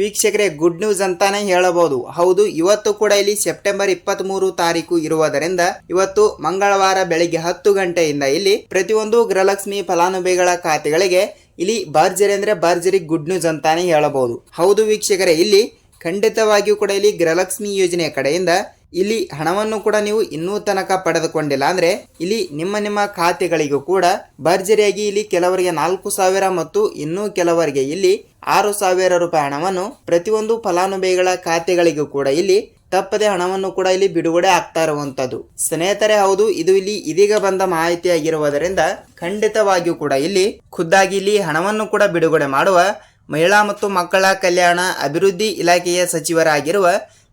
ವೀಕ್ಷಕರೇ good news ಅಂತಾನೆ ಹೇಳಬಹುದು. ಹೌದು, ಇವತ್ತು ಕೂಡ ಇಲ್ಲಿ ಸೆಪ್ಟೆಂಬರ್ ಇಪ್ಪತ್ತ್ ಮೂರು ತಾರೀಕು ಇರುವುದರಿಂದ ಇವತ್ತು ಮಂಗಳವಾರ ಬೆಳಿಗ್ಗೆ ಹತ್ತು ಗಂಟೆಯಿಂದ ಇಲ್ಲಿ ಪ್ರತಿಯೊಂದು ಗೃಹಲಕ್ಷ್ಮಿ ಫಲಾನುಭವಿಗಳ ಖಾತೆಗಳಿಗೆ ಇಲ್ಲಿ ಭರ್ಜರಿ ಅಂದ್ರೆ ಭರ್ಜರಿ ಗುಡ್ ನ್ಯೂಸ್ ಅಂತಾನೆ ಹೇಳಬಹುದು. ಹೌದು ವೀಕ್ಷಕರೇ, ಇಲ್ಲಿ ಖಂಡಿತವಾಗಿಯೂ ಕೂಡ ಇಲ್ಲಿ ಗೃಹಲಕ್ಷ್ಮಿ ಯೋಜನೆಯ ಕಡೆಯಿಂದ ಇಲ್ಲಿ ಹಣವನ್ನು ಕೂಡ ನೀವು ಇನ್ನೂ ತನಕ ಪಡೆದುಕೊಂಡಿಲ್ಲ. ಅಂದ್ರೆ ಇಲ್ಲಿ ನಿಮ್ಮ ನಿಮ್ಮ ಖಾತೆಗಳಿಗೂ ಕೂಡ ಭರ್ಜರಿಯಾಗಿ ಇಲ್ಲಿ ಕೆಲವರಿಗೆ ನಾಲ್ಕು ಸಾವಿರ ಮತ್ತು ಇನ್ನೂ ಕೆಲವರಿಗೆ ಇಲ್ಲಿ ಆರು ಸಾವಿರ ರೂಪಾಯಿ ಹಣವನ್ನು ಪ್ರತಿಯೊಂದು ಫಲಾನುಭವಿಗಳ ಖಾತೆಗಳಿಗೂ ಕೂಡ ಇಲ್ಲಿ ತಪ್ಪದೆ ಹಣವನ್ನು ಕೂಡ ಇಲ್ಲಿ ಬಿಡುಗಡೆ ಆಗ್ತಾ ಇರುವಂತದ್ದು ಸ್ನೇಹಿತರೆ, ಹೌದು, ಇದು ಇಲ್ಲಿ ಇದೀಗ ಬಂದ ಮಾಹಿತಿಯಾಗಿರುವುದರಿಂದ ಖಂಡಿತವಾಗಿಯೂ ಕೂಡ ಇಲ್ಲಿ ಖುದ್ದಾಗಿ ಇಲ್ಲಿ ಹಣವನ್ನು ಕೂಡ ಬಿಡುಗಡೆ ಮಾಡುವ ಮಹಿಳಾ ಮತ್ತು ಮಕ್ಕಳ ಕಲ್ಯಾಣ ಅಭಿವೃದ್ಧಿ ಇಲಾಖೆಯ ಸಚಿವರಾಗಿರುವ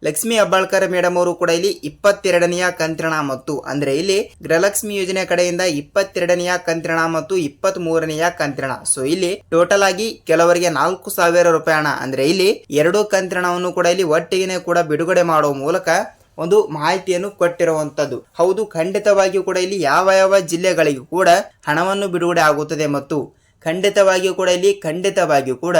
ಲಕ್ಷ್ಮಿ ಅಬ್ಬಾಳ್ಕರ್ ಮೇಡಮ್ ಅವರು ಕೂಡ ಇಲ್ಲಿ ಇಪ್ಪತ್ತೆರಡನೆಯ ಕಂತ್ರಣ ಮತ್ತು ಅಂದ್ರೆ ಇಲ್ಲಿ ಗೃಹಲಕ್ಷ್ಮಿ ಯೋಜನೆ ಕಡೆಯಿಂದ ಇಪ್ಪತ್ತೆರಡನೆಯ ಕಂತ್ರಣ ಮತ್ತು ಇಪ್ಪತ್ತ್ ಮೂರನೆಯ ಕಂತ್ರಣ. ಸೊ ಇಲ್ಲಿ ಟೋಟಲ್ ಆಗಿ ಕೆಲವರಿಗೆ ನಾಲ್ಕು ಸಾವಿರ ರೂಪಾಯಿ ಹಣ. ಅಂದ್ರೆ ಇಲ್ಲಿ ಎರಡು ಕಂತ್ರಣವನ್ನು ಕೂಡ ಇಲ್ಲಿ ಒಟ್ಟಿಗೆ ಕೂಡ ಬಿಡುಗಡೆ ಮಾಡುವ ಮೂಲಕ ಒಂದು ಮಾಹಿತಿಯನ್ನು ಕೊಟ್ಟಿರುವಂತದ್ದು. ಹೌದು, ಖಂಡಿತವಾಗಿಯೂ ಕೂಡ ಇಲ್ಲಿ ಯಾವ ಯಾವ ಜಿಲ್ಲೆಗಳಿಗೂ ಕೂಡ ಹಣವನ್ನು ಬಿಡುಗಡೆ ಆಗುತ್ತದೆ ಮತ್ತು ಖಂಡಿತವಾಗಿಯೂ ಕೂಡ ಇಲ್ಲಿ ಖಂಡಿತವಾಗಿಯೂ ಕೂಡ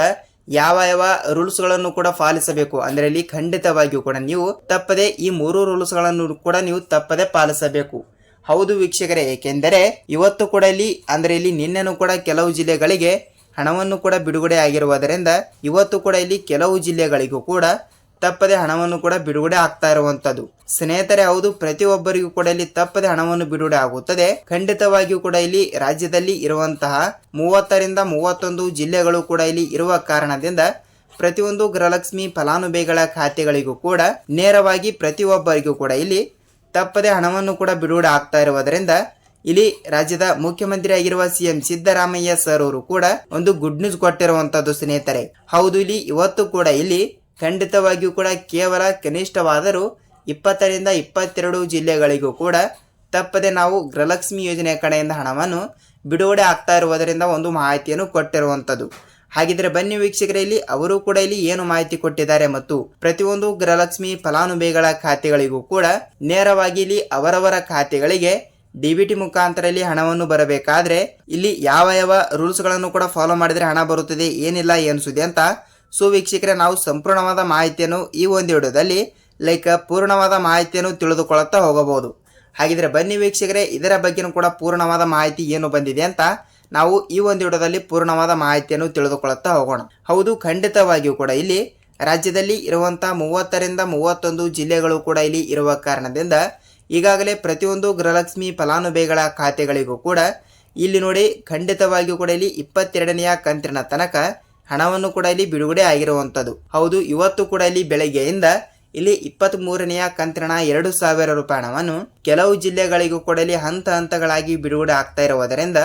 ಯಾವ ಯಾವ ರೂಲ್ಸ್ಗಳನ್ನು ಕೂಡ ಪಾಲಿಸಬೇಕು? ಅಂದ್ರೆ ಇಲ್ಲಿ ಖಂಡಿತವಾಗಿಯೂ ಕೂಡ ನೀವು ತಪ್ಪದೆ ಈ ಮೂರು ರೂಲ್ಸ್ಗಳನ್ನು ಕೂಡ ನೀವು ತಪ್ಪದೆ ಪಾಲಿಸಬೇಕು. ಹೌದು ವೀಕ್ಷಕರೇ, ಏಕೆಂದರೆ ಇವತ್ತು ಕೂಡ ಇಲ್ಲಿ, ಅಂದ್ರೆ ಇಲ್ಲಿ ನಿನ್ನೆನೂ ಕೂಡ ಕೆಲವು ಜಿಲ್ಲೆಗಳಿಗೆ ಹಣವನ್ನು ಕೂಡ ಬಿಡುಗಡೆ ಆಗಿರುವುದರಿಂದ ಇವತ್ತು ಕೂಡ ಇಲ್ಲಿ ಕೆಲವು ಜಿಲ್ಲೆಗಳಿಗೂ ಕೂಡ ತಪ್ಪದೆ ಹಣವನ್ನು ಕೂಡ ಬಿಡುಗಡೆ ಆಗ್ತಾ ಇರುವಂತದ್ದು. ಸ್ನೇಹಿತರೆ, ಹೌದು, ಪ್ರತಿಯೊಬ್ಬರಿಗೂ ಕೂಡ ಇಲ್ಲಿ ತಪ್ಪದೆ ಹಣವನ್ನು ಬಿಡುಗಡೆ ಆಗುತ್ತದೆ. ಖಂಡಿತವಾಗಿಯೂ ಕೂಡ ಇಲ್ಲಿ ರಾಜ್ಯದಲ್ಲಿ ಇರುವಂತಹ ಮೂವತ್ತರಿಂದ ಮೂವತ್ತೊಂದು ಜಿಲ್ಲೆಗಳು ಕೂಡ ಇಲ್ಲಿ ಇರುವ ಕಾರಣದಿಂದ ಪ್ರತಿಯೊಂದು ಗೃಹಲಕ್ಷ್ಮಿ ಫಲಾನುಭವಿಗಳ ಖಾತೆಗಳಿಗೂ ಕೂಡ ನೇರವಾಗಿ ಪ್ರತಿಯೊಬ್ಬರಿಗೂ ಕೂಡ ಇಲ್ಲಿ ತಪ್ಪದೆ ಹಣವನ್ನು ಕೂಡ ಬಿಡುಗಡೆ ಆಗ್ತಾ ಇರುವುದರಿಂದ ಇಲ್ಲಿ ರಾಜ್ಯದ ಮುಖ್ಯಮಂತ್ರಿ ಆಗಿರುವ ಸಿಎಂ ಸಿದ್ದರಾಮಯ್ಯ ಸರ್ ಅವರು ಕೂಡ ಒಂದು ಗುಡ್ ನ್ಯೂಸ್ ಕೊಟ್ಟಿರುವಂತದ್ದು ಸ್ನೇಹಿತರೆ. ಹೌದು, ಇಲ್ಲಿ ಇವತ್ತು ಕೂಡ ಇಲ್ಲಿ ಖಂಡಿತವಾಗಿಯೂ ಕೂಡ ಕೇವಲ ಕನಿಷ್ಠವಾದರೂ ಇಪ್ಪತ್ತರಿಂದ ಇಪ್ಪತ್ತೆರಡು ಜಿಲ್ಲೆಗಳಿಗೂ ಕೂಡ ತಪ್ಪದೆ ನಾವು ಗೃಹಲಕ್ಷ್ಮಿ ಯೋಜನೆಯ ಕಡೆಯಿಂದ ಹಣವನ್ನು ಬಿಡುಗಡೆ ಆಗ್ತಾ ಇರುವುದರಿಂದ ಒಂದು ಮಾಹಿತಿಯನ್ನು ಕೊಟ್ಟಿರುವಂಥದ್ದು. ಹಾಗಿದ್ರೆ ಬನ್ನಿ ವೀಕ್ಷಕರೇ, ಇಲ್ಲಿ ಅವರು ಕೂಡ ಇಲ್ಲಿ ಏನು ಮಾಹಿತಿ ಕೊಟ್ಟಿದ್ದಾರೆ ಮತ್ತು ಪ್ರತಿಯೊಂದು ಗೃಹಲಕ್ಷ್ಮಿ ಫಲಾನುಭವಿಗಳ ಖಾತೆಗಳಿಗೂ ಕೂಡ ನೇರವಾಗಿ ಇಲ್ಲಿ ಅವರವರ ಖಾತೆಗಳಿಗೆ ಡಿಬಿಟಿ ಮುಖಾಂತರ ಇಲ್ಲಿ ಹಣವನ್ನು ಬರಬೇಕಾದ್ರೆ ಇಲ್ಲಿ ಯಾವ ಯಾವ ರೂಲ್ಸ್ಗಳನ್ನು ಕೂಡ ಫಾಲೋ ಮಾಡಿದ್ರೆ ಹಣ ಬರುತ್ತದೆ, ಏನಿಲ್ಲ ಏನಿಸುತ್ತೆ ಅಂತ ಸೊ ವೀಕ್ಷಕರೇ, ನಾವು ಸಂಪೂರ್ಣವಾದ ಮಾಹಿತಿಯನ್ನು ಈ ಒಂದು ವಿಡಿಯೋದಲ್ಲಿ ಲೈಕ್ ಪೂರ್ಣವಾದ ಮಾಹಿತಿಯನ್ನು ತಿಳಿದುಕೊಳ್ಳುತ್ತಾ ಹೋಗಬಹುದು. ಹಾಗಿದ್ರೆ ಬನ್ನಿ ವೀಕ್ಷಕರೇ, ಇದರ ಬಗ್ಗೆನೂ ಕೂಡ ಪೂರ್ಣವಾದ ಮಾಹಿತಿ ಏನು ಬಂದಿದೆ ಅಂತ ನಾವು ಈ ಒಂದು ವಿಡಿಯೋದಲ್ಲಿ ಪೂರ್ಣವಾದ ಮಾಹಿತಿಯನ್ನು ತಿಳಿದುಕೊಳ್ಳುತ್ತಾ ಹೋಗೋಣ. ಹೌದು, ಖಂಡಿತವಾಗಿಯೂ ಕೂಡ ಇಲ್ಲಿ ರಾಜ್ಯದಲ್ಲಿ ಇರುವಂತಹ ಮೂವತ್ತರಿಂದ ಮೂವತ್ತೊಂದು ಜಿಲ್ಲೆಗಳು ಕೂಡ ಇಲ್ಲಿ ಇರುವ ಕಾರಣದಿಂದ ಈಗಾಗಲೇ ಪ್ರತಿಯೊಂದು ಗೃಹಲಕ್ಷ್ಮಿ ಫಲಾನುಭವಿಗಳ ಖಾತೆಗಳಿಗೂ ಕೂಡ ಇಲ್ಲಿ ನೋಡಿ ಖಂಡಿತವಾಗಿಯೂ ಕೂಡ ಇಲ್ಲಿ ಇಪ್ಪತ್ತೆರಡನೆಯ ಕಂತಿನ ತನಕ ಹಣವನ್ನು ಕೂಡ ಇಲ್ಲಿ ಬಿಡುಗಡೆ ಆಗಿರುವಂಥದ್ದು. ಹೌದು, ಇವತ್ತು ಕೂಡ ಇಲ್ಲಿ ಬೆಳಗ್ಗೆಯಿಂದ ಇಲ್ಲಿ ಇಪ್ಪತ್ತ್ ಮೂರನೆಯ ಕಂತಿನ ಎರಡು ಸಾವಿರ ರೂಪಾಯಿ ಹಣವನ್ನು ಕೆಲವು ಜಿಲ್ಲೆಗಳಿಗೂ ಕೂಡ ಇಲ್ಲಿ ಹಂತ ಹಂತಗಳಾಗಿ ಬಿಡುಗಡೆ ಆಗ್ತಾ ಇರುವುದರಿಂದ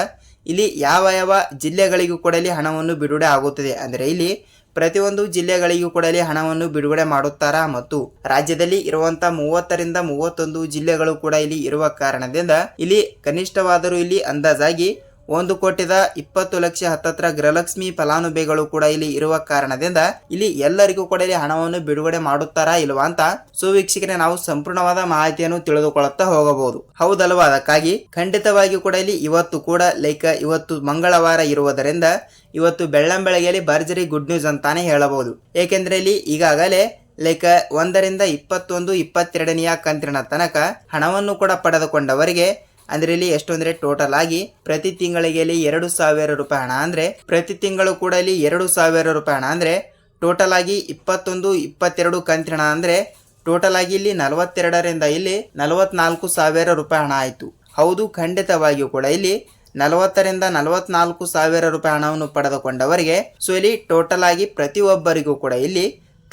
ಇಲ್ಲಿ ಯಾವ ಯಾವ ಜಿಲ್ಲೆಗಳಿಗೂ ಕೂಡ ಇಲ್ಲಿ ಹಣವನ್ನು ಬಿಡುಗಡೆ ಆಗುತ್ತದೆ ಅಂದರೆ ಇಲ್ಲಿ ಪ್ರತಿಯೊಂದು ಜಿಲ್ಲೆಗಳಿಗೂ ಕೂಡ ಇಲ್ಲಿ ಹಣವನ್ನು ಬಿಡುಗಡೆ ಮಾಡುತ್ತಾರಾ ಮತ್ತು ರಾಜ್ಯದಲ್ಲಿ ಇರುವಂತಹ ಮೂವತ್ತರಿಂದ ಮೂವತ್ತೊಂದು ಜಿಲ್ಲೆಗಳು ಕೂಡ ಇಲ್ಲಿ ಇರುವ ಕಾರಣದಿಂದ ಇಲ್ಲಿ ಕನಿಷ್ಠವಾದರೂ ಇಲ್ಲಿ ಅಂದಾಜಾಗಿ ಒಂದು ಕೋಟಿದ ಇಪ್ಪತ್ತು ಲಕ್ಷ ಹತ್ತತ್ರ ಗೃಹಲಕ್ಷ್ಮಿ ಫಲಾನುಭವಿಗಳು ಕೂಡ ಇಲ್ಲಿ ಇರುವ ಕಾರಣದಿಂದ ಇಲ್ಲಿ ಎಲ್ಲರಿಗೂ ಕೂಡ ಇಲ್ಲಿ ಹಣವನ್ನು ಬಿಡುಗಡೆ ಮಾಡುತ್ತಾರಾ ಇಲ್ವಾ ಅಂತ ಸುವೀಕ್ಷಕರೇ ನಾವು ಸಂಪೂರ್ಣವಾದ ಮಾಹಿತಿಯನ್ನು ತಿಳಿದುಕೊಳ್ಳುತ್ತಾ ಹೋಗಬಹುದು. ಹೌದಲ್ವಾ? ಅದಕ್ಕಾಗಿ ಖಂಡಿತವಾಗಿಯೂ ಕೂಡ ಇಲ್ಲಿ ಇವತ್ತು ಕೂಡ ಲೈಕ್ ಇವತ್ತು ಮಂಗಳವಾರ ಇರುವುದರಿಂದ ಇವತ್ತು ಬೆಳ್ಳಂಬೆಳಗ್ಗೆಯಲ್ಲಿ ಭರ್ಜರಿ ಗುಡ್ ನ್ಯೂಸ್ ಅಂತಾನೆ ಹೇಳಬಹುದು. ಏಕೆಂದ್ರೆ ಇಲ್ಲಿ ಈಗಾಗಲೇ ಲೈಕ್ ಒಂದರಿಂದ ಇಪ್ಪತ್ತೊಂದು ಇಪ್ಪತ್ತೆರಡನೆಯ ಕಂತಿನ ತನಕ ಹಣವನ್ನು ಕೂಡ ಪಡೆದುಕೊಂಡವರಿಗೆ ಅಂದ್ರೆ ಇಲ್ಲಿ ಎಷ್ಟು ಅಂದ್ರೆ ಟೋಟಲ್ ಆಗಿ ಪ್ರತಿ ತಿಂಗಳಿಗೆ ಇಲ್ಲಿ ಎರಡು ಸಾವಿರ ರೂಪಾಯಿ ಹಣ. ಅಂದ್ರೆ ಪ್ರತಿ ತಿಂಗಳು ಕೂಡ ಇಲ್ಲಿ ಎರಡು ಸಾವಿರ ರೂಪಾಯಿ ಹಣ. ಅಂದ್ರೆ ಟೋಟಲ್ ಆಗಿ ಇಪ್ಪತ್ತೊಂದು, ಇಪ್ಪತ್ತೆರಡು ಕಂತಿನ ಹಣ. ಅಂದ್ರೆ ಟೋಟಲ್ ಆಗಿ ಇಲ್ಲಿ ನಲವತ್ತೆರಡರಿಂದ ಇಲ್ಲಿ ನಲವತ್ನಾಲ್ಕು ಸಾವಿರ ರೂಪಾಯಿ ಹಣ ಆಯಿತು. ಹೌದು, ಖಂಡಿತವಾಗಿಯೂ ಕೂಡ ಇಲ್ಲಿ ನಲವತ್ತರಿಂದ ನಲವತ್ನಾಲ್ಕು ಸಾವಿರ ರೂಪಾಯಿ ಹಣವನ್ನು ಪಡೆದುಕೊಂಡವರಿಗೆ, ಸೊ ಇಲ್ಲಿ ಟೋಟಲ್ ಆಗಿ ಪ್ರತಿಯೊಬ್ಬರಿಗೂ ಕೂಡ ಇಲ್ಲಿ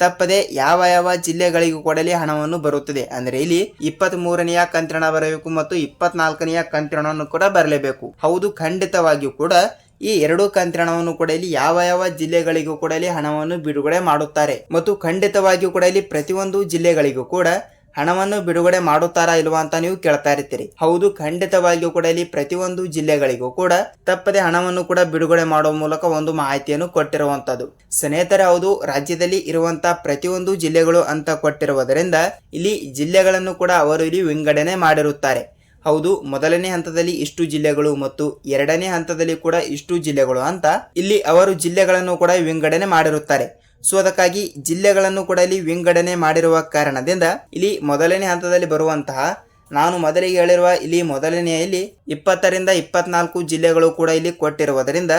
ತಪ್ಪದೆ ಯಾವ ಯಾವ ಜಿಲ್ಲೆಗಳಿಗೂ ಕೊಡಲಿ ಹಣವನ್ನು ಬರುತ್ತದೆ. ಅಂದ್ರೆ ಇಲ್ಲಿ ಇಪ್ಪತ್ತ್ ಮೂರನೆಯ ಕಂತ್ರಣ ಬರಬೇಕು ಮತ್ತು ಇಪ್ಪತ್ನಾಲ್ಕನೆಯ ಕಂತ್ರಣವನ್ನು ಕೂಡ ಬರಲೇಬೇಕು. ಹೌದು, ಖಂಡಿತವಾಗಿಯೂ ಕೂಡ ಈ ಎರಡು ಕಂತ್ರಣವನ್ನು ಕೂಡ ಇಲ್ಲಿ ಯಾವ ಯಾವ ಜಿಲ್ಲೆಗಳಿಗೂ ಕೂಡ ಹಣವನ್ನು ಬಿಡುಗಡೆ ಮಾಡುತ್ತಾರೆ. ಮತ್ತು ಖಂಡಿತವಾಗಿಯೂ ಕೂಡ ಇಲ್ಲಿ ಪ್ರತಿಯೊಂದು ಜಿಲ್ಲೆಗಳಿಗೂ ಕೂಡ ಹಣವನ್ನು ಬಿಡುಗಡೆ ಮಾಡುತ್ತಾರಾ ಇಲ್ವಾ ಅಂತ ನೀವು ಕೇಳ್ತಾ ಇರ್ತೀರಿ. ಹೌದು, ಖಂಡಿತವಾಗಿಯೂ ಕೂಡ ಇಲ್ಲಿ ಪ್ರತಿಯೊಂದು ಜಿಲ್ಲೆಗಳಿಗೂ ಕೂಡ ತಪ್ಪದೆ ಹಣವನ್ನು ಕೂಡ ಬಿಡುಗಡೆ ಮಾಡುವ ಮೂಲಕ ಒಂದು ಮಾಹಿತಿಯನ್ನು ಕೊಟ್ಟಿರುವಂತದ್ದು ಸ್ನೇಹಿತರೆ, ಹೌದು, ರಾಜ್ಯದಲ್ಲಿ ಇರುವಂತಹ ಪ್ರತಿಯೊಂದು ಜಿಲ್ಲೆಗಳು ಅಂತ ಕೊಟ್ಟಿರುವುದರಿಂದ ಇಲ್ಲಿ ಜಿಲ್ಲೆಗಳನ್ನು ಕೂಡ ಅವರು ಇಲ್ಲಿ ವಿಂಗಡಣೆ ಮಾಡಿರುತ್ತಾರೆ. ಹೌದು, ಮೊದಲನೇ ಹಂತದಲ್ಲಿ ಇಷ್ಟು ಜಿಲ್ಲೆಗಳು ಮತ್ತು ಎರಡನೇ ಹಂತದಲ್ಲಿ ಕೂಡ ಇಷ್ಟು ಜಿಲ್ಲೆಗಳು ಅಂತ ಇಲ್ಲಿ ಅವರು ಜಿಲ್ಲೆಗಳನ್ನು ಕೂಡ ವಿಂಗಡಣೆ ಮಾಡಿರುತ್ತಾರೆ. ಸೊ ಅದಕ್ಕಾಗಿ ಜಿಲ್ಲೆಗಳನ್ನು ಕೂಡ ಇಲ್ಲಿ ವಿಂಗಡಣೆ ಮಾಡಿರುವ ಕಾರಣದಿಂದ ಇಲ್ಲಿ ಮೊದಲನೇ ಹಂತದಲ್ಲಿ ಬರುವಂತಹ ನಾನು ಮೊದಲಿಗೆ ಹೇಳಿರುವ ಇಲ್ಲಿ ಮೊದಲನೆಯಲ್ಲಿ ಇಪ್ಪತ್ತರಿಂದ ಇಪ್ಪತ್ನಾಲ್ಕು ಜಿಲ್ಲೆಗಳು ಕೂಡ ಇಲ್ಲಿ ಕೊಟ್ಟಿರುವುದರಿಂದ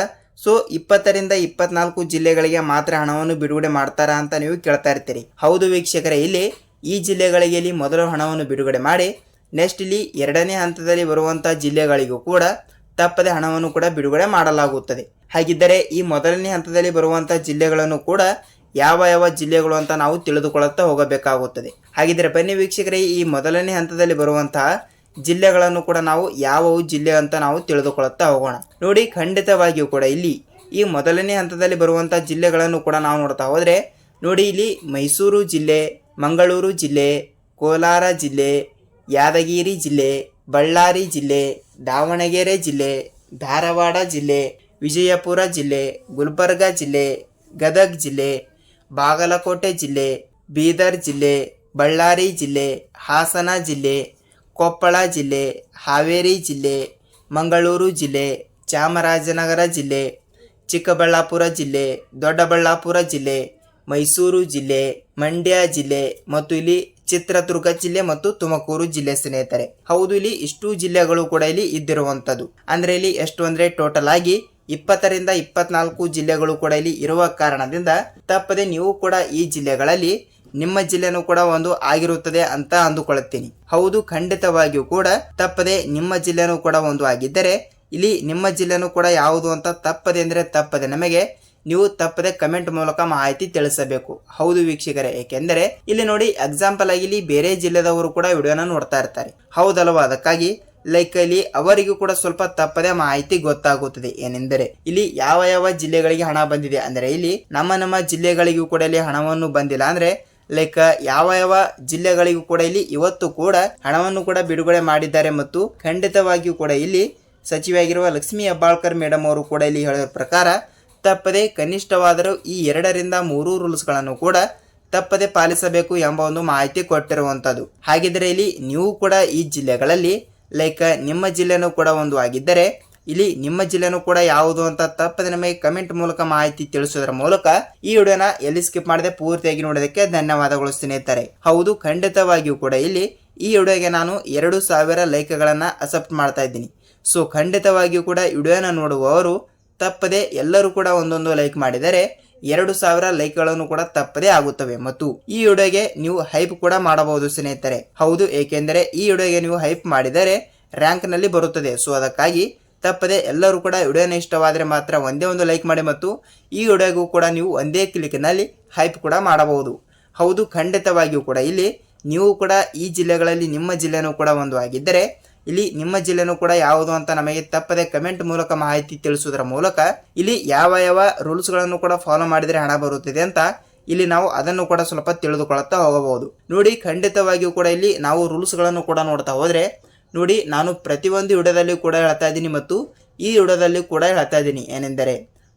ಸೊ ಇಪ್ಪತ್ತರಿಂದ ಇಪ್ಪತ್ನಾಲ್ಕು ಜಿಲ್ಲೆಗಳಿಗೆ ಮಾತ್ರ ಹಣವನ್ನು ಬಿಡುಗಡೆ ಮಾಡ್ತಾರಾ ಅಂತ ನೀವು ಕೇಳ್ತಾ ಇರ್ತೀರಿ. ಹೌದು ವೀಕ್ಷಕರೇ, ಇಲ್ಲಿ ಈ ಜಿಲ್ಲೆಗಳಿಗೆ ಇಲ್ಲಿ ಮೊದಲು ಹಣವನ್ನು ಬಿಡುಗಡೆ ಮಾಡಿ, ನೆಕ್ಸ್ಟ್ ಇಲ್ಲಿ ಎರಡನೇ ಹಂತದಲ್ಲಿ ಬರುವಂತಹ ಜಿಲ್ಲೆಗಳಿಗೂ ಕೂಡ ತಪ್ಪದೆ ಹಣವನ್ನು ಕೂಡ ಬಿಡುಗಡೆ ಮಾಡಲಾಗುತ್ತದೆ. ಹಾಗಿದ್ದರೆ ಈ ಮೊದಲನೇ ಹಂತದಲ್ಲಿ ಬರುವಂತಹ ಜಿಲ್ಲೆಗಳನ್ನು ಕೂಡ ಯಾವ ಯಾವ ಜಿಲ್ಲೆಗಳು ಅಂತ ನಾವು ತಿಳಿದುಕೊಳ್ಳುತ್ತಾ ಹೋಗಬೇಕಾಗುತ್ತದೆ. ಹಾಗಿದ್ದರೆ ಬನ್ನಿ ವೀಕ್ಷಕರೇ, ಈ ಮೊದಲನೇ ಹಂತದಲ್ಲಿ ಬರುವಂತಹ ಜಿಲ್ಲೆಗಳನ್ನು ಕೂಡ ನಾವು ಯಾವವು ಜಿಲ್ಲೆ ಅಂತ ನಾವು ತಿಳಿದುಕೊಳ್ಳುತ್ತಾ ಹೋಗೋಣ. ನೋಡಿ, ಖಂಡಿತವಾಗಿಯೂ ಕೂಡ ಇಲ್ಲಿ ಈ ಮೊದಲನೇ ಹಂತದಲ್ಲಿ ಬರುವಂತಹ ಜಿಲ್ಲೆಗಳನ್ನು ಕೂಡ ನಾವು ನೋಡ್ತಾ ಹೋದರೆ, ನೋಡಿ ಇಲ್ಲಿ ಮೈಸೂರು ಜಿಲ್ಲೆ, ಮಂಗಳೂರು ಜಿಲ್ಲೆ, ಕೋಲಾರ ಜಿಲ್ಲೆ, ಯಾದಗಿರಿ ಜಿಲ್ಲೆ, ಬಳ್ಳಾರಿ ಜಿಲ್ಲೆ, ದಾವಣಗೆರೆ ಜಿಲ್ಲೆ, ಧಾರವಾಡ ಜಿಲ್ಲೆ, ವಿಜಯಪುರ ಜಿಲ್ಲೆ, ಗುಲ್ಬರ್ಗ ಜಿಲ್ಲೆ, ಗದಗ್ ಜಿಲ್ಲೆ ಬಾಗಲಕೋಟೆ ಜಿಲ್ಲೆ, ಬೀದರ್ ಜಿಲ್ಲೆ, ಬಳ್ಳಾರಿ ಜಿಲ್ಲೆ, ಹಾಸನ ಜಿಲ್ಲೆ, ಕೊಪ್ಪಳ ಜಿಲ್ಲೆ, ಹಾವೇರಿ ಜಿಲ್ಲೆ, ಮಂಗಳೂರು ಜಿಲ್ಲೆ, ಚಾಮರಾಜನಗರ ಜಿಲ್ಲೆ, ಚಿಕ್ಕಬಳ್ಳಾಪುರ ಜಿಲ್ಲೆ, ದೊಡ್ಡಬಳ್ಳಾಪುರ ಜಿಲ್ಲೆ, ಮೈಸೂರು ಜಿಲ್ಲೆ, ಮಂಡ್ಯ ಜಿಲ್ಲೆ ಮತ್ತು ಇಲ್ಲಿ ಚಿತ್ರದುರ್ಗ ಜಿಲ್ಲೆ ಮತ್ತು ತುಮಕೂರು ಜಿಲ್ಲೆ ಸ್ನೇಹಿತರೆ. ಹೌದು, ಇಲ್ಲಿ ಇಷ್ಟು ಜಿಲ್ಲೆಗಳು ಕೂಡ ಇಲ್ಲಿ ಇದ್ದಿರುವಂಥದ್ದು. ಅಂದ್ರೆ ಇಲ್ಲಿ ಎಷ್ಟು ಅಂದ್ರೆ ಟೋಟಲ್ ಆಗಿ ಇಪ್ಪತ್ತರಿಂದ ಇಪ್ಪತ್ನಾಲ್ಕು ಜಿಲ್ಲೆಗಳು ಕೂಡ ಇಲ್ಲಿ ಇರುವ ಕಾರಣದಿಂದ ತಪ್ಪದೆ ನೀವು ಕೂಡ ಈ ಜಿಲ್ಲೆಗಳಲ್ಲಿ ನಿಮ್ಮ ಜಿಲ್ಲೆನೂ ಕೂಡ ಒಂದು ಆಗಿರುತ್ತದೆ ಅಂತ ಅಂದುಕೊಳ್ಳುತ್ತೀನಿ. ಹೌದು, ಖಂಡಿತವಾಗಿಯೂ ಕೂಡ ತಪ್ಪದೆ ನಿಮ್ಮ ಜಿಲ್ಲೆನೂ ಕೂಡ ಒಂದು ಆಗಿದ್ದರೆ ಇಲ್ಲಿ ನಿಮ್ಮ ಜಿಲ್ಲೆನೂ ಕೂಡ ಯಾವುದು ಅಂತ ತಪ್ಪದೆ ಅಂದರೆ ತಪ್ಪದೆ ನಮಗೆ ನೀವು ತಪ್ಪದೆ ಕಮೆಂಟ್ ಮೂಲಕ ಮಾಹಿತಿ ತಿಳಿಸಬೇಕು. ಹೌದು ವೀಕ್ಷಕರೇ, ಏಕೆಂದರೆ ಇಲ್ಲಿ ನೋಡಿ ಎಕ್ಸಾಂಪಲ್ ಆಗಿ ಇಲ್ಲಿ ಬೇರೆ ಜಿಲ್ಲೆದವರು ಕೂಡ ವಿಡಿಯೋನ ನೋಡ್ತಾ ಇರ್ತಾರೆ. ಹೌದಲ್ವಾ? ಅದಕ್ಕಾಗಿ ಲೈಕ್ ಇಲ್ಲಿ ಅವರಿಗೂ ಕೂಡ ಸ್ವಲ್ಪ ತಪ್ಪದೆ ಮಾಹಿತಿ ಗೊತ್ತಾಗುತ್ತದೆ. ಏನೆಂದರೆ, ಇಲ್ಲಿ ಯಾವ ಯಾವ ಜಿಲ್ಲೆಗಳಿಗೆ ಹಣ ಬಂದಿದೆ? ಅಂದ್ರೆ, ಇಲ್ಲಿ ನಮ್ಮ ನಮ್ಮ ಜಿಲ್ಲೆಗಳಿಗೂ ಕೂಡ ಇಲ್ಲಿ ಹಣವನ್ನು ಬಂದಿಲ್ಲ. ಅಂದ್ರೆ, ಲೈಕ್ ಯಾವ ಯಾವ ಜಿಲ್ಲೆಗಳಿಗೂ ಕೂಡ ಇಲ್ಲಿ ಇವತ್ತು ಕೂಡ ಹಣವನ್ನು ಕೂಡ ಬಿಡುಗಡೆ ಮಾಡಿದ್ದಾರೆ ಮತ್ತು ಖಂಡಿತವಾಗಿಯೂ ಕೂಡ ಇಲ್ಲಿ ಸಚಿವೆಯಾಗಿರುವ ಲಕ್ಷ್ಮಿ ಹೆಬ್ಬಾಳ್ಕರ್ ಮೇಡಮ್ ಅವರು ಕೂಡ ಇಲ್ಲಿ ಹೇಳಿದ ಪ್ರಕಾರ, ತಪ್ಪದೆ ಕನಿಷ್ಠವಾದರೂ ಈ ಎರಡರಿಂದ ಮೂರು ರೂಲ್ಸ್ಗಳನ್ನು ಕೂಡ ತಪ್ಪದೆ ಪಾಲಿಸಬೇಕು ಎಂಬ ಒಂದು ಮಾಹಿತಿ ಕೊಟ್ಟಿರುವಂಥದ್ದು. ಹಾಗಿದ್ರೆ ಇಲ್ಲಿ ನೀವು ಕೂಡ ಈ ಜಿಲ್ಲೆಗಳಲ್ಲಿ ಲೈಕ್ ನಿಮ್ಮ ಜಿಲ್ಲೆನೂ ಕೂಡ ಒಂದು ಆಗಿದ್ದರೆ, ಇಲ್ಲಿ ನಿಮ್ಮ ಜಿಲ್ಲೆನೂ ಕೂಡ ಯಾವುದು ಅಂತ ತಪ್ಪದೆ ನಮಗೆ ಕಮೆಂಟ್ ಮೂಲಕ ಮಾಹಿತಿ ತಿಳಿಸೋದ್ರ ಮೂಲಕ ಈ ವಿಡಿಯೋನ ಎಲ್ಲಿ ಸ್ಕಿಪ್ ಮಾಡದೆ ಪೂರ್ತಿಯಾಗಿ ನೋಡೋದಕ್ಕೆ ಧನ್ಯವಾದಗಳು ಸ್ನೇಹಿತರೆ. ಹೌದು, ಖಂಡಿತವಾಗಿಯೂ ಕೂಡ ಇಲ್ಲಿ ಈ ವಿಡಿಯೋಗೆ ನಾನು ಎರಡು ಸಾವಿರ ಲೈಕ್ಗಳನ್ನು ಅಕ್ಸೆಪ್ಟ್ ಮಾಡ್ತಾ ಇದ್ದೀನಿ. ಸೊ ಖಂಡಿತವಾಗಿಯೂ ಕೂಡ ವಿಡಿಯೋನ ನೋಡುವವರು ತಪ್ಪದೆ ಎಲ್ಲರೂ ಕೂಡ ಒಂದೊಂದು ಲೈಕ್ ಮಾಡಿದರೆ ಎರಡು ಸಾವಿರ ಲೈಕ್ಗಳನ್ನು ಕೂಡ ತಪ್ಪದೇ ಆಗುತ್ತವೆ. ಮತ್ತು ಈ ವಿಡಿಯೋಗೆ ನೀವು ಹೈಪ್ ಕೂಡ ಮಾಡಬಹುದು ಸ್ನೇಹಿತರೆ. ಹೌದು, ಏಕೆಂದರೆ ಈ ವಿಡಿಯೋಗೆ ನೀವು ಹೈಪ್ ಮಾಡಿದರೆ ರ್ಯಾಂಕ್ನಲ್ಲಿ ಬರುತ್ತದೆ. ಸೊ, ಅದಕ್ಕಾಗಿ ತಪ್ಪದೆ ಎಲ್ಲರೂ ಕೂಡ ವಿಡಿಯೋನ ಇಷ್ಟವಾದರೆ ಮಾತ್ರ ಒಂದೇ ಒಂದು ಲೈಕ್ ಮಾಡಿ ಮತ್ತು ಈ ವಿಡಿಯೋಗೂ ಕೂಡ ನೀವು ಒಂದೇ ಕ್ಲಿಕ್ನಲ್ಲಿ ಹೈಪ್ ಕೂಡ ಮಾಡಬಹುದು. ಹೌದು, ಖಂಡಿತವಾಗಿಯೂ ಕೂಡ ಇಲ್ಲಿ ನೀವು ಕೂಡ ಈ ಜಿಲ್ಲೆಗಳಲ್ಲಿ ನಿಮ್ಮ ಜಿಲ್ಲೆನೂ ಕೂಡ ಒಂದು ಆಗಿದ್ದರೆ ಇಲ್ಲಿ ನಿಮ್ಮ ಜಿಲ್ಲೆನೂ ಕೂಡ ಯಾವುದು ಅಂತ ನಮಗೆ ತಪ್ಪದೆ ಕಮೆಂಟ್ ಮೂಲಕ ಮಾಹಿತಿ ತಿಳಿಸುವುದರ ಮೂಲಕ ಇಲ್ಲಿ ಯಾವ ಯಾವ ರೂಲ್ಸ್ಗಳನ್ನು ಕೂಡ ಫಾಲೋ ಮಾಡಿದರೆ ಹಣ ಬರುತ್ತಿದೆ ಅಂತ ಇಲ್ಲಿ ನಾವು ಅದನ್ನು ಕೂಡ ಸ್ವಲ್ಪ ತಿಳಿದುಕೊಳ್ಳುತ್ತಾ ಹೋಗಬಹುದು. ನೋಡಿ, ಖಂಡಿತವಾಗಿಯೂ ಕೂಡ ಇಲ್ಲಿ ನಾವು ರೂಲ್ಸ್ಗಳನ್ನು ಕೂಡ ನೋಡ್ತಾ ಹೋದ್ರೆ, ನೋಡಿ, ನಾನು ಪ್ರತಿಯೊಂದು ವಿಡಿಯೋದಲ್ಲಿ ಕೂಡ ಹೇಳ್ತಾ ಇದ್ದೀನಿ ಮತ್ತು ಈ ವಿಡಿಯೋದಲ್ಲಿ ಕೂಡ ಹೇಳ್ತಾ ಇದ್ದೀನಿ. ಏನೆಂದರೆ,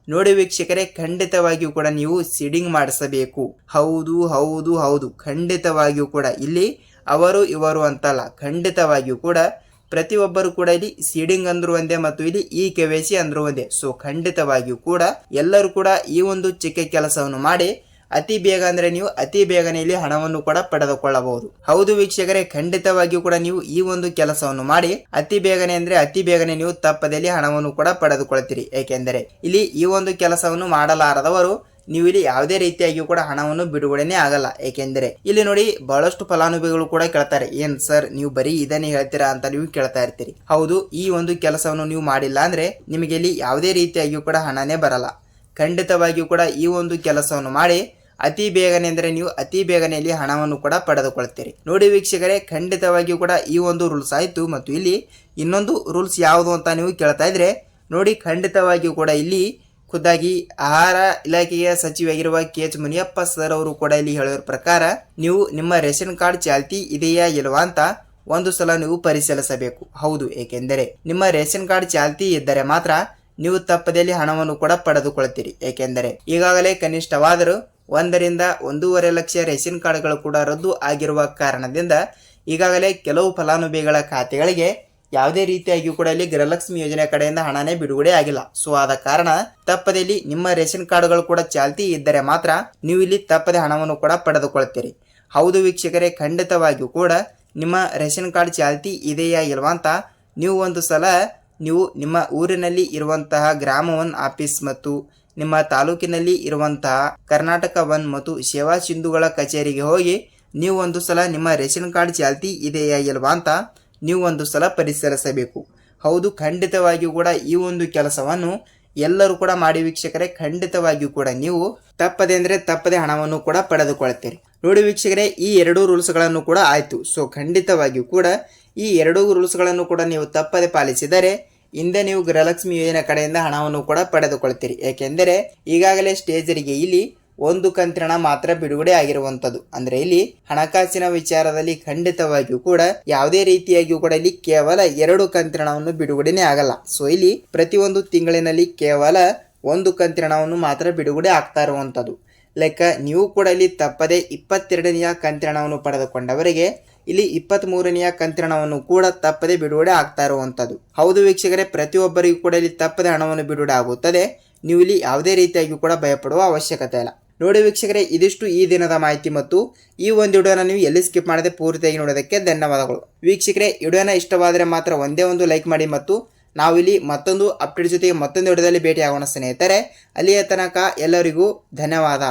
ನೋಡಿ ವೀಕ್ಷಕರೇ, ಖಂಡಿತವಾಗಿಯೂ ಕೂಡ ನೀವು ಸೀಡಿಂಗ್ ಮಾಡಿಸಬೇಕು. ಹೌದು ಹೌದು ಹೌದು. ಖಂಡಿತವಾಗಿಯೂ ಕೂಡ ಇಲ್ಲಿ ಅವರು, ಇವರು ಅಂತಲ್ಲ, ಖಂಡಿತವಾಗಿಯೂ ಕೂಡ ಪ್ರತಿಯೊಬ್ಬರು ಕೂಡ ಇಲ್ಲಿ ಸೀಡಿಂಗ್ ಅಂದ್ರು ಒಂದೇ ಮತ್ತು ಇಲ್ಲಿ ಇ ಕೆ ವೈ ಸಿ ಅಂದ್ರು ಒಂದೇ ಸೊ ಖಂಡಿತವಾಗಿಯೂ ಕೂಡ ಎಲ್ಲರೂ ಕೂಡ ಈ ಒಂದು ಚಿಕ್ಕ ಕೆಲಸವನ್ನು ಮಾಡಿ ಅತಿ ಬೇಗ ಅಂದ್ರೆ ನೀವು ಅತಿ ಬೇಗನೆ ಇಲ್ಲಿ ಹಣವನ್ನು ಕೂಡ ಪಡೆದುಕೊಳ್ಳಬಹುದು. ಹೌದು ವೀಕ್ಷಕರೇ, ಖಂಡಿತವಾಗಿಯೂ ಕೂಡ ನೀವು ಈ ಒಂದು ಕೆಲಸವನ್ನು ಮಾಡಿ ಅತಿ ಬೇಗನೆ ಅಂದ್ರೆ ಅತಿ ಬೇಗನೆ ನೀವು ತಪ್ಪದಲ್ಲಿ ಹಣವನ್ನು ಕೂಡ ಪಡೆದುಕೊಳ್ತೀರಿ. ಏಕೆಂದರೆ ಇಲ್ಲಿ ಈ ಒಂದು ಕೆಲಸವನ್ನು ಮಾಡಲಾರದವರು ನೀವು ಇಲ್ಲಿ ಯಾವುದೇ ರೀತಿಯಾಗಿಯೂ ಕೂಡ ಹಣವನ್ನು ಬಿಡುಗಡೆನೇ ಆಗಲ್ಲ. ಏಕೆಂದರೆ ಇಲ್ಲಿ ನೋಡಿ ಬಹಳಷ್ಟು ಫಲಾನುಭವಿಗಳು ಕೂಡ ಕೇಳ್ತಾರೆ, ಏನ್ ಸರ್ ನೀವು ಬರೀ ಇದನ್ನೇ ಹೇಳ್ತೀರಾ ಅಂತ ನೀವು ಕೇಳ್ತಾ ಇರ್ತೀರಿ. ಹೌದು, ಈ ಒಂದು ಕೆಲಸವನ್ನು ನೀವು ಮಾಡಿಲ್ಲ ಅಂದ್ರೆ ನಿಮಗೆ ಇಲ್ಲಿ ಯಾವುದೇ ರೀತಿಯಾಗಿಯೂ ಕೂಡ ಹಣನೇ ಬರಲ್ಲ. ಖಂಡಿತವಾಗಿಯೂ ಕೂಡ ಈ ಒಂದು ಕೆಲಸವನ್ನು ಮಾಡಿ ಅತಿ ಬೇಗನೆ ಅಂದರೆ ನೀವು ಅತಿ ಬೇಗನೆ ಇಲ್ಲಿ ಹಣವನ್ನು ಕೂಡ ಪಡೆದುಕೊಳ್ತೀರಿ. ನೋಡಿ ವೀಕ್ಷಕರೇ, ಖಂಡಿತವಾಗಿಯೂ ಕೂಡ ಈ ಒಂದು ರೂಲ್ಸ್ ಆಯಿತು ಮತ್ತು ಇಲ್ಲಿ ಇನ್ನೊಂದು ರೂಲ್ಸ್ ಯಾವುದು ಅಂತ ನೀವು ಕೇಳ್ತಾ ಇದ್ರೆ ನೋಡಿ ಖಂಡಿತವಾಗಿಯೂ ಕೂಡ ಇಲ್ಲಿ ಖುದ್ದಾಗಿ ಆಹಾರ ಇಲಾಖೆಯ ಸಚಿವರಾಗಿರುವ ಕೆ ಎಚ್ ಮುನಿಯಪ್ಪ ಸರ್ ಅವರು ಕೂಡ ಇಲ್ಲಿ ಹೇಳಿದ ಪ್ರಕಾರ, ನೀವು ನಿಮ್ಮ ರೇಷನ್ ಕಾರ್ಡ್ ಚಾಲ್ತಿ ಇದೆಯಾ ಇಲ್ವಾ ಅಂತ ಒಂದು ಸಲ ನೀವು ಪರಿಶೀಲಿಸಬೇಕು. ಹೌದು, ಏಕೆಂದರೆ ನಿಮ್ಮ ರೇಷನ್ ಕಾರ್ಡ್ ಚಾಲ್ತಿ ಇದ್ದರೆ ಮಾತ್ರ ನೀವು ತಪ್ಪದಲ್ಲಿ ಹಣವನ್ನು ಕೂಡ ಪಡೆದುಕೊಳ್ತೀರಿ ಏಕೆಂದರೆ ಈಗಾಗಲೇ ಕನಿಷ್ಠವಾದರೂ ಒಂದರಿಂದ ಒಂದೂವರೆ ಲಕ್ಷ ರೇಷನ್ ಕಾರ್ಡ್ಗಳು ಕೂಡ ರದ್ದು ಆಗಿರುವ ಕಾರಣದಿಂದ ಈಗಾಗಲೇ ಕೆಲವು ಫಲಾನುಭವಿಗಳ ಖಾತೆಗಳಿಗೆ ಯಾವುದೇ ರೀತಿಯಾಗಿಯೂ ಕೂಡ ಇಲ್ಲಿ ಗೃಹಲಕ್ಷ್ಮಿ ಯೋಜನೆ ಕಡೆಯಿಂದ ಹಣನೇ ಬಿಡುಗಡೆ ಆಗಿಲ್ಲ. ಸೊ ಆದ ಕಾರಣ ತಪ್ಪದೆ ಇಲ್ಲಿ ನಿಮ್ಮ ರೇಷನ್ ಕಾರ್ಡ್ಗಳು ಕೂಡ ಚಾಲ್ತಿ ಇದ್ದರೆ ಮಾತ್ರ ನೀವು ಇಲ್ಲಿ ತಪ್ಪದೆ ಹಣವನ್ನು ಕೂಡ ಪಡೆದುಕೊಳ್ತೀರಿ. ಹೌದು ವೀಕ್ಷಕರೇ, ಖಂಡಿತವಾಗಿಯೂ ಕೂಡ ನಿಮ್ಮ ರೇಷನ್ ಕಾರ್ಡ್ ಚಾಲ್ತಿ ಇದೆಯಾ ಇಲ್ವಾ ಅಂತ ನೀವು ಒಂದು ಸಲ ನೀವು ನಿಮ್ಮ ಊರಿನಲ್ಲಿ ಇರುವಂತಹ ಗ್ರಾಮ ಒನ್ ಆಫೀಸ್ ಮತ್ತು ನಿಮ್ಮ ತಾಲೂಕಿನಲ್ಲಿ ಇರುವಂತಹ ಕರ್ನಾಟಕ ಒನ್ ಮತ್ತು ಸೇವಾ ಸಿಂಧುಗಳ ಕಚೇರಿಗೆ ಹೋಗಿ ನೀವು ಒಂದು ಸಲ ನಿಮ್ಮ ರೇಷನ್ ಕಾರ್ಡ್ ಚಾಲ್ತಿ ಇದೆಯಾ ಇಲ್ವಾ ಅಂತ ನೀವು ಒಂದು ಸಲ ಪರಿಶೀಲಿಸಬೇಕು ಹೌದು, ಖಂಡಿತವಾಗಿಯೂ ಕೂಡ ಈ ಒಂದು ಕೆಲಸವನ್ನು ಎಲ್ಲರೂ ಕೂಡ ಮಾಡಿ ವೀಕ್ಷಕರೇ, ಖಂಡಿತವಾಗಿಯೂ ಕೂಡ ನೀವು ತಪ್ಪದೆ ಅಂದರೆ ತಪ್ಪದೆ ಹಣವನ್ನು ಕೂಡ ಪಡೆದುಕೊಳ್ತೀರಿ. ನೋಡಿ ವೀಕ್ಷಕರೇ, ಈ ಎರಡೂ ರೂಲ್ಸ್ಗಳನ್ನು ಕೂಡ ಆಯಿತು. ಸೊ ಖಂಡಿತವಾಗಿಯೂ ಕೂಡ ಈ ಎರಡೂ ರೂಲ್ಸ್ಗಳನ್ನು ಕೂಡ ನೀವು ತಪ್ಪದೆ ಪಾಲಿಸಿದರೆ ಹಿಂದೆ ನೀವು ಗೃಹಲಕ್ಷ್ಮಿ ಯೋಜನೆ ಕಡೆಯಿಂದ ಹಣವನ್ನು ಕೂಡ ಪಡೆದುಕೊಳ್ತೀರಿ. ಏಕೆಂದರೆ ಈಗಾಗಲೇ ಸ್ಟೇಜರಿಗೆ ಇಲ್ಲಿ ಒಂದು ಕಂತಿನ ಮಾತ್ರ ಬಿಡುಗಡೆ ಆಗಿರುವಂಥದ್ದು. ಅಂದ್ರೆ ಇಲ್ಲಿ ಹಣಕಾಸಿನ ವಿಚಾರದಲ್ಲಿ ಖಂಡಿತವಾಗಿಯೂ ಕೂಡ ಯಾವುದೇ ರೀತಿಯಾಗಿಯೂ ಕೂಡ ಇಲ್ಲಿ ಕೇವಲ ಎರಡು ಕಂತಿನವನ್ನು ಬಿಡುಗಡೆನೇ ಆಗಲ್ಲ. ಸೊ ಇಲ್ಲಿ ಪ್ರತಿಯೊಂದು ತಿಂಗಳಿನಲ್ಲಿ ಕೇವಲ ಒಂದು ಕಂತಿನವನ್ನು ಮಾತ್ರ ಬಿಡುಗಡೆ ಆಗ್ತಾ ಇರುವಂಥದ್ದು. ಲೈಕ್ ನೀವು ಕೂಡ ಇಲ್ಲಿ ತಪ್ಪದೆ ಇಪ್ಪತ್ತೆರಡನೆಯ ಕಂತಿನವನ್ನು ಪಡೆದುಕೊಂಡವರಿಗೆ ಇಲ್ಲಿ ಇಪ್ಪತ್ತ್ ಮೂರನೆಯ ಕಂತಿನವನ್ನು ಕೂಡ ತಪ್ಪದೆ ಬಿಡುಗಡೆ ಆಗ್ತಾ ಇರುವಂಥದ್ದು. ಹೌದು ವೀಕ್ಷಕರೇ, ಪ್ರತಿಯೊಬ್ಬರಿಗೂ ಕೂಡ ಇಲ್ಲಿ ತಪ್ಪದೆ ಹಣವನ್ನು ಬಿಡುಗಡೆ ಆಗುತ್ತದೆ. ನೀವು ಇಲ್ಲಿ ಯಾವುದೇ ರೀತಿಯಾಗಿ ಕೂಡ ಭಯಪಡುವ ಅವಶ್ಯಕತೆ ಇಲ್ಲ. ನೋಡಿ ವೀಕ್ಷಕರೇ, ಇದಿಷ್ಟು ಈ ದಿನದ ಮಾಹಿತಿ ಮತ್ತು ಈ ಒಂದು ವಿಡಿಯೋನ ನೀವು ಎಲ್ಲಿ ಸ್ಕಿಪ್ ಮಾಡದೆ ಪೂರ್ತಿಯಾಗಿ ನೋಡೋದಕ್ಕೆ ಧನ್ಯವಾದಗಳು. ವೀಕ್ಷಕರೇ, ವಿಡಿಯೋನ ಇಷ್ಟವಾದರೆ ಮಾತ್ರ ಒಂದೇ ಒಂದು ಲೈಕ್ ಮಾಡಿ ಮತ್ತು ನಾವಿಲ್ಲಿ ಮತ್ತೊಂದು ಅಪ್ಡೇಟ್ ಜೊತೆಗೆ ಮತ್ತೊಂದು ವಿಡಿಯೋದಲ್ಲಿ ಭೇಟಿಯಾಗೋಣ ಸ್ನೇಹಿತರೆ. ಅಲ್ಲಿಯ ತನಕ ಎಲ್ಲರಿಗೂ ಧನ್ಯವಾದ.